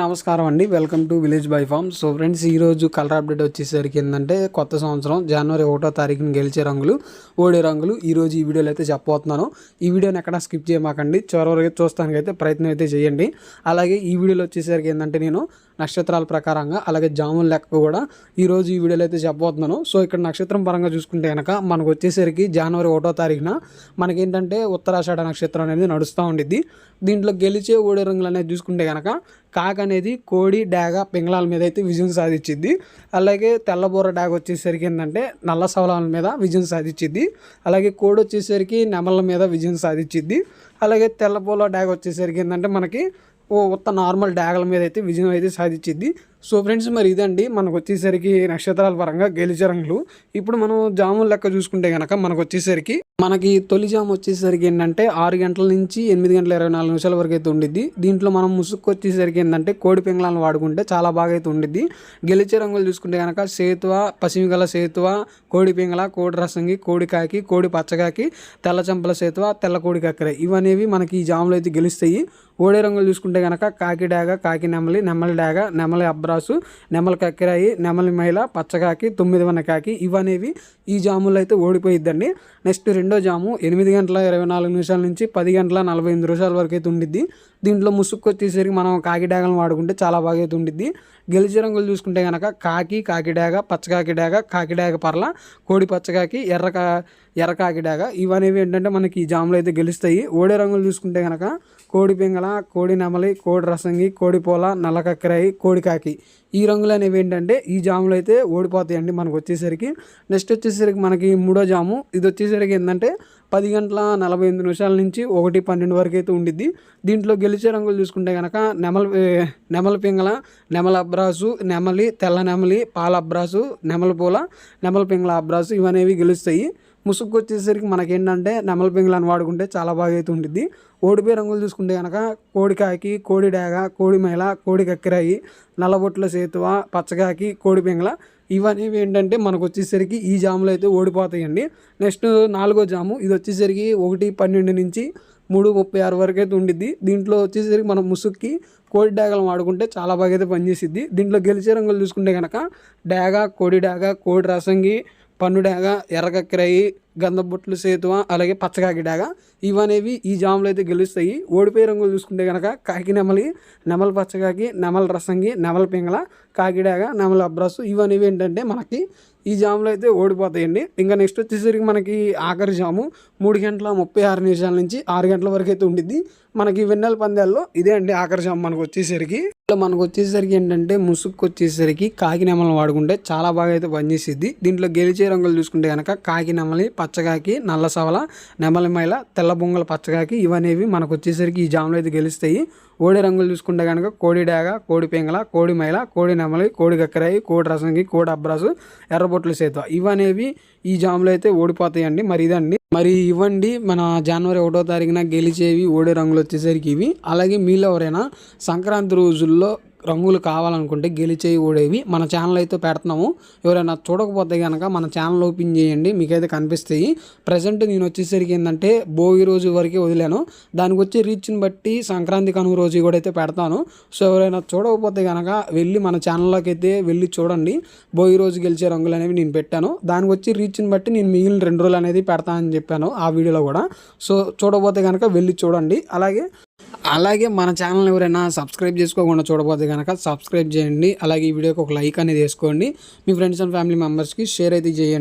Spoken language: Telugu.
నమస్కారం అండి. Welcome to village by farm so friends ఈరోజు కలర్ అప్డేట్ వచ్చేసరికి ఏంటంటే కొత్త సంవత్సరం జనవరి ఒకటో తారీఖున గెలిచే రంగులు ఓడే రంగులు ఈరోజు ఈ వీడియోలో అయితే చెప్పబోతున్నాను. ఈ వీడియోని ఎక్కడ స్కిప్ చేయమాకండి. చివరి చూస్తానికి అయితే ప్రయత్నం అయితే చేయండి. అలాగే ఈ వీడియోలో వచ్చేసరికి ఏంటంటే నేను నక్షత్రాల ప్రకారంగా అలాగే జామున్ లెక్క కూడా ఈరోజు ఈ వీడియోలో అయితే చెప్పబోతున్నాను. సో ఇక్కడ నక్షత్రం పరంగా చూసుకుంటే కనుక మనకు వచ్చేసరికి జనవరి ఒకటో తారీఖున మనకేంటంటే ఉత్తరాషాఢ నక్షత్రం అనేది నడుస్తూ ఉండిద్ది. దీంట్లో గెలిచే ఓడే రంగులు అనేది చూసుకుంటే కనుక కాక అనేది కోడి డాగ పింగళాల మీద అయితే విజయం సాధించింది. అలాగే తెల్లబూర డాగ వచ్చేసరికి ఏంటంటే నల్ల సవలాల మీద విజయం సాధించింది. అలాగే కోడి వచ్చేసరికి నెమల మీద విజయం సాధించింది. అలాగే తెల్లబూర డాగ వచ్చేసరికి ఏంటంటే మనకి ఓ ఉత్త నార్మల్ డాగల మీద అయితే విజయం అయితే సాధించింది. సో ఫ్రెండ్స్ మరి ఇదండి. మనకు వచ్చేసరికి నక్షత్రాల పరంగా గెలిచే రంగులు ఇప్పుడు మనం జాములు లెక్క చూసుకుంటే కనుక మనకు వచ్చేసరికి మనకి తొలి జాము వచ్చేసరికి ఏంటంటే ఆరు గంటల నుంచి ఎనిమిది గంటల ఇరవై నాలుగు నిమిషాల వరకు అయితే ఉండిద్ది. దీంట్లో మనం ముసుగు వచ్చేసరికి ఏంటంటే కోడి పింగళాలను వాడుకుంటే చాలా బాగా అయితే ఉండిద్ది. గెలిచే రంగులు చూసుకుంటే కనుక సేతువ పసిమిగల సేతువ కోడి పింగళ కోడి రసంగి కోడి కాకి కోడి పచ్చకాకి తెల్ల చెంపల సేతువ తెల్ల కోడి కక్కర ఇవనేవి మనకి ఈ జాములు అయితే గెలుస్తాయి. ఓడే రంగులు చూసుకుంటే కనుక కాకి డాగ కాకి నెమలి నెమలి డాగ నెమలి అబ్రాసు నెమలి కక్కిరాయి నెమలి మైల పచ్చకాకి తొమ్మిది వన కాకి ఇవనేవి ఈ జాములు అయితే ఓడిపోయిద్దండి. నెక్స్ట్ రెండో జాము ఎనిమిది గంటల ఇరవై నాలుగు నిమిషాల నుంచి పది గంటల నలభై ఎనిమిది నిమిషాల వరకు అయితే ఉండిద్ది. దీంట్లో ముసుగు వచ్చేసరికి మనం కాకి డాగలను వాడుకుంటే చాలా బాగా అయితే ఉండిద్ది. గెలిచే రంగులు చూసుకుంటే కనుక కాకి కాకి డాగ పచ్చకాకి డాగ కాకి డాగ పర్ల కోడి పచ్చకాకి ఎర్ర కా ఎర్ర కాకి డాగ ఇవనేవి ఏంటంటే మనకి ఈ జాములు అయితే గెలుస్తాయి. ఓడే రంగులు చూసుకుంటే కనుక కోడి పింగళ కోడి నెమలి కోడి రసంగి కోడి పోల నల్ల కక్కరాయి కోడి కాకి ఈ రంగులు అనేవి ఏంటంటే ఈ జాములు అయితే ఓడిపోతాయండి మనకు వచ్చేసరికి. నెక్స్ట్ వచ్చేసరికి మనకి మూడో జాము. ఇది వచ్చేసరికి ఏంటంటే పది గంటల నలభై ఎనిమిది నిమిషాల నుంచి ఒకటి పన్నెండు వరకు అయితే ఉండిద్ది. దీంట్లో గెలిచే రంగులు చూసుకుంటే కనుక నెమల నెమల పింగళ నెమల అబ్రాసు నెమలి తెల్ల నెమలి పాల అబ్రాసు నెమల పూల నెమల పింగళ అబ్రాసు ఇవనేవి గెలుస్తాయి. ముసుగు వచ్చేసరికి మనకేంటంటే నెమల పింగళాన్ని వాడుకుంటే చాలా బాగా అయితే ఉంటుంది ఓడిపోయే రంగులు చూసుకుంటే కనుక కోడికాకి కోడి డేగ కోడి మేళ కోడి కక్కిరాయి నల్లబొట్ల సేతువ పచ్చగాకి కోడి పింగళ ఇవనేవి ఏంటంటే మనకు వచ్చేసరికి ఈ జాములు అయితే ఓడిపోతాయండి. నెక్స్ట్ నాలుగో జాము ఇది వచ్చేసరికి ఒకటి పన్నెండు నుంచి మూడు ముప్పై ఆరు వరకు అయితే ఉండిద్ది. దీంట్లో వచ్చేసరికి మనం ముసుక్కి కోడి డాగలు వాడుకుంటే చాలా బాగా అయితే పనిచేసిద్ది. దీంట్లో గెలిచే రంగులు చూసుకుంటే కనుక డాగ కోడి డాగ కోడి రసంగి పన్ను డాగ ఎర్రకక్కిరాయి గంధబొట్లు సేతువ అలాగే పచ్చకాకిడాగ ఇవనేవి ఈ జాములు అయితే గెలుస్తాయి. ఓడిపోయే రంగులు చూసుకుంటే కనుక కాకి నెమలి నెమల పచ్చకాకి నెమల రసంగి నెమల పింగళ కాకిడాగ నెమల అబ్రాసు ఇవనేవి ఏంటంటే మనకి ఈ జాములు అయితే ఓడిపోతాయండి. ఇంకా నెక్స్ట్ వచ్చేసరికి మనకి ఆఖరి జాము. మూడు గంటల ముప్పై ఆరు నిమిషాల నుంచి ఆరు గంటల వరకు అయితే ఉండిద్ది. మనకి వెన్నెల పందాల్లో ఇదే అండి ఆఖరి జాము మనకు వచ్చేసరికి. మనకు వచ్చేసరికి ఏంటంటే ముసుగు వచ్చేసరికి కాకి నెమలను వాడుకుంటే చాలా బాగా అయితే పనిచేసిద్ది. దీంట్లో గెలిచే రంగులు చూసుకుంటే కనుక కాకి నెమలి పచ్చగాకి నల్ల సవల నెమలిమైల తెల్ల బొంగల పచ్చగాకి ఇవనేవి మనకు వచ్చేసరికి ఈ జాములు అయితే గెలుస్తాయి. కోడి రంగులు చూసుకుంటే కనుక కోడి డాగ కోడి పెంగల కోడి మైల కోడి నెమలి కోడి కక్కరాయి కోడి రసంగి కోడి అబ్రాసు ఎర్రబొట్లు సేతువ ఇవనేవి ఈ జాములు అయితే ఓడిపోతాయండి. మరి ఇదండి. మరి ఇవ్వండి. మన జనవరి ఒకటో తారీఖున గెలిచేవి ఓడే రంగులు వచ్చేసరికి ఇవి. అలాగే మీలో ఎవరైనా సంక్రాంతి రోజుల్లో రంగులు కావాలనుకుంటే గెలిచేవి ఓడేవి. మన ఛానల్ అయితే పెడుతున్నాము. ఎవరైనా చూడకపోతే కనుక మన ఛానల్ ఓపెన్ చేయండి. మీకైతే కనిపిస్తాయి. ప్రజెంట్ నేను వచ్చేసరికి ఏంటంటే భోగి రోజు వరకే వదిలాను. దానికి వచ్చే రీచ్ని బట్టి సంక్రాంతి కనుమ రోజు కూడా అయితే పెడతాను. సో ఎవరైనా చూడకపోతే కనుక వెళ్ళి మన ఛానల్లోకి అయితే వెళ్ళి చూడండి. భోగి రోజు గెలిచే రంగులు అనేవి నేను పెట్టాను. దానికి వచ్చి రీచ్ని బట్టి నేను మిగిలిన రెండు రోజులు అనేది పెడతానని చెప్పాను ఆ వీడియోలో కూడా. సో చూడకపోతే కనుక వెళ్ళి చూడండి. అలాగే అలాగే మన ఛానల్ ఎవరైనా సబ్స్క్రైబ్ చేసుకోకుండా చూడబోతే కనుక సబ్స్క్రైబ్ చేయండి. అలాగే ఈ వీడియోకి ఒక లైక్ అనేది వేసుకోండి. మీ ఫ్రెండ్స్ అండ్ ఫ్యామిలీ మెంబర్స్కి షేర్ అయితే చేయండి.